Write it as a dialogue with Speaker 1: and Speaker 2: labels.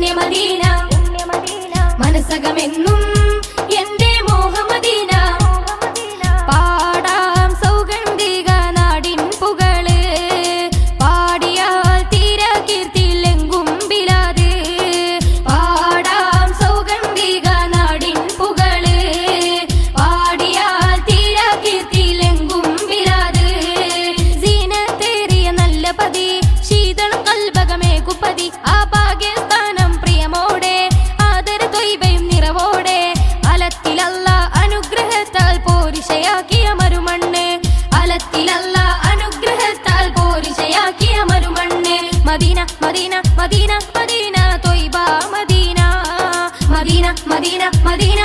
Speaker 1: പുണ്യമദീന. മനസ്സകമെന്നും എന്റെ മോഹമദീന. പാടാം സൗഗന്ധിക നാടിൻ പുകൾ. പാടിയാൽ തീര കീർത്തിയിലെങ്കും ബിലാത് പാടാം സൗഗന്ധിക നാടിൻ പുകൾ. പാടിയാൽ തീര കീർത്തിയിലെങ്കും ബിലാത് സീനത്തേറിയ നല്ല പതി ശീതളം കൽബകമേ കുപ്പതി మదీనా మదీనా మదీనా మదీనా తోయిబా మదీనా. మదీనా మదీనా మదీనా